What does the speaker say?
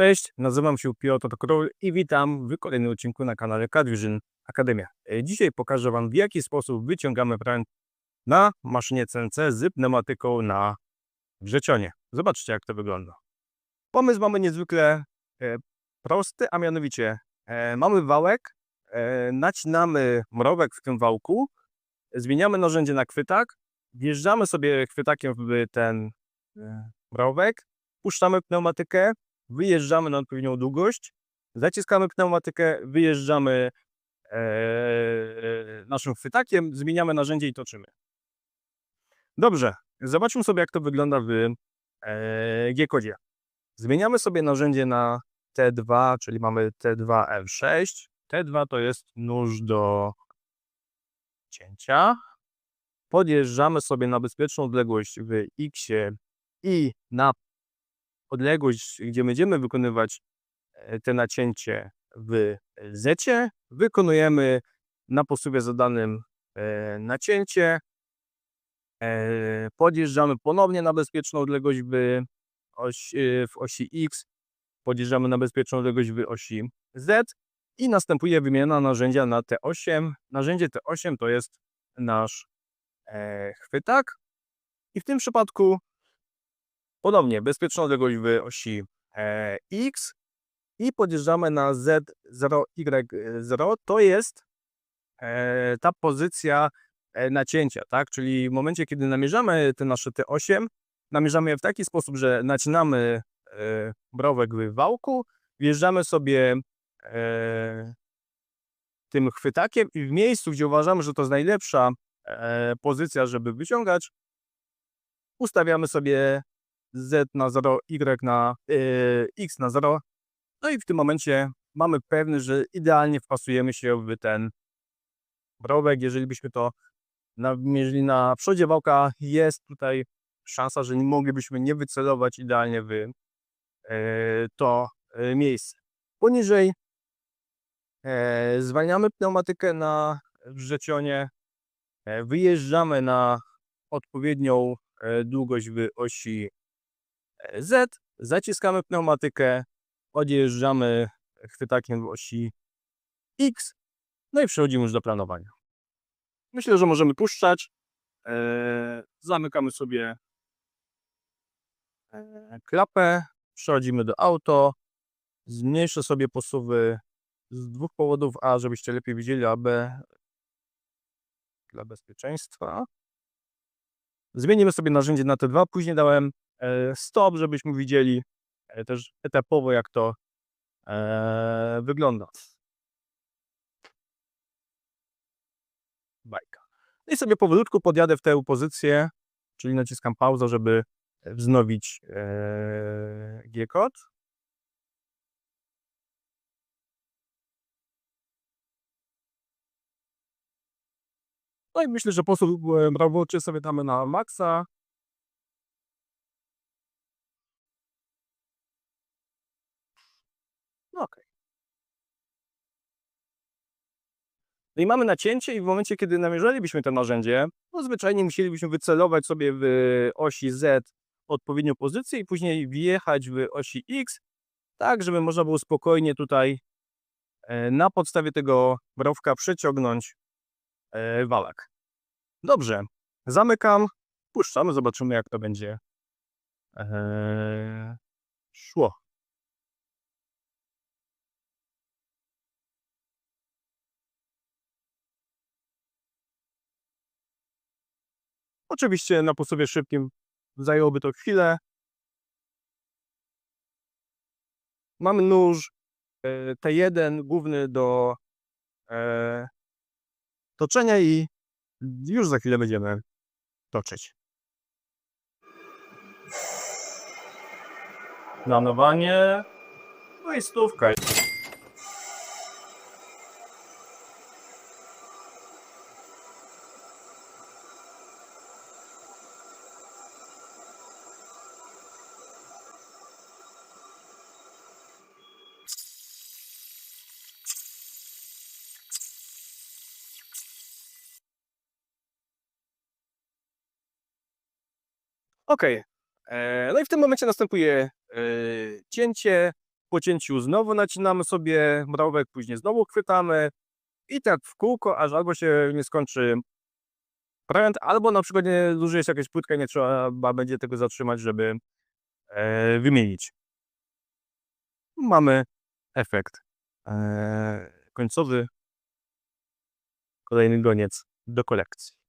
Cześć, nazywam się Piotr Król i witam w kolejnym odcinku na kanale CADVision Akademia. E, Dzisiaj pokażę Wam w jaki sposób wyciągamy pręt na maszynie CNC z pneumatyką na wrzecionie. Zobaczcie jak to wygląda. Pomysł mamy niezwykle e, prosty, a mianowicie e, mamy wałek, nacinamy mrowek w tym wałku, zmieniamy narzędzie na chwytak, wjeżdżamy sobie chwytakiem w ten mrowek, puszczamy pneumatykę, wyjeżdżamy na odpowiednią długość, zaciskamy pneumatykę, wyjeżdżamy e, naszym chwytakiem, zmieniamy narzędzie i toczymy. Dobrze, zobaczmy sobie jak to wygląda w e, G-kodzie. Zmieniamy sobie narzędzie na T2, czyli mamy T2 F6. T2 to jest nóż do cięcia. Podjeżdżamy sobie na bezpieczną odległość w X i na odległość, gdzie będziemy wykonywać e, te nacięcie w Z, wykonujemy na posuwie zadanym e, nacięcie, e, podjeżdżamy ponownie na bezpieczną odległość w, e, w osi X, podjeżdżamy na bezpieczną odległość w osi Z i następuje wymiana narzędzia na T8. Narzędzie T8 to jest nasz e, chwytak i w tym przypadku Ponownie bezpieczną odległość osi e, X i podjeżdżamy na Z0Y0. To jest e, ta pozycja e, nacięcia, tak? Czyli w momencie, kiedy namierzamy te nasze T8, namierzamy je w taki sposób, że nacinamy browek w wałku, wjeżdżamy sobie tym chwytakiem i w miejscu, gdzie uważamy, że to jest najlepsza pozycja, żeby wyciągać, ustawiamy sobie z na 0, y na y, x na 0. No i w tym momencie mamy pewny, że idealnie wpasujemy się w ten browek. Jeżeli byśmy to namierzyli na przodzie wałka, jest tutaj szansa, że nie moglibyśmy nie wycelować idealnie w y, to y, miejsce. Poniżej e, zwalniamy pneumatykę na wrzecionie, e, wyjeżdżamy na odpowiednią e, długość w osi Z, zaciskamy pneumatykę, odjeżdżamy chwytakiem w osi X, no i przechodzimy już do planowania. Myślę, że możemy puszczać. E, zamykamy sobie e, klapę, przechodzimy do auto, zmniejszę sobie posuwy z dwóch powodów, a żebyście lepiej widzieli, a b dla bezpieczeństwa. Zmienimy sobie narzędzie na T2, później dałem stop, żebyśmy widzieli e, też etapowo, jak to e, wygląda. Bajka. I sobie powolutku podjadę w tę pozycję, czyli naciskam pauzę, żeby wznowić e, G-kod. No i myślę, że sposób e, roboczy sobie damy na maksa. No okej. No i mamy nacięcie i w momencie, kiedy namierzalibyśmy to narzędzie, no zwyczajnie musielibyśmy wycelować sobie w osi Z odpowiednią pozycję i później wjechać w osi X, tak żeby można było spokojnie tutaj e, na podstawie tego browka przeciągnąć e, walak. Dobrze, zamykam, puszczamy, zobaczymy jak to będzie e, szło. Oczywiście na posuwie szybkim zajęłoby to chwilę. Mamy nóż e, T1 główny do e, toczenia i już za chwilę będziemy toczyć. Planowanie. No i stówka. Okej. E, No i w tym momencie następuje e, cięcie. po cięciu znowu nacinamy sobie mrówek, później znowu chwytamy i tak w kółko, aż albo się nie skończy pręt, albo na przykład nie duży jest jakaś płytka, nie trzeba będzie tego zatrzymać, żeby e, wymienić. Mamy efekt końcowy. Kolejny goniec do kolekcji.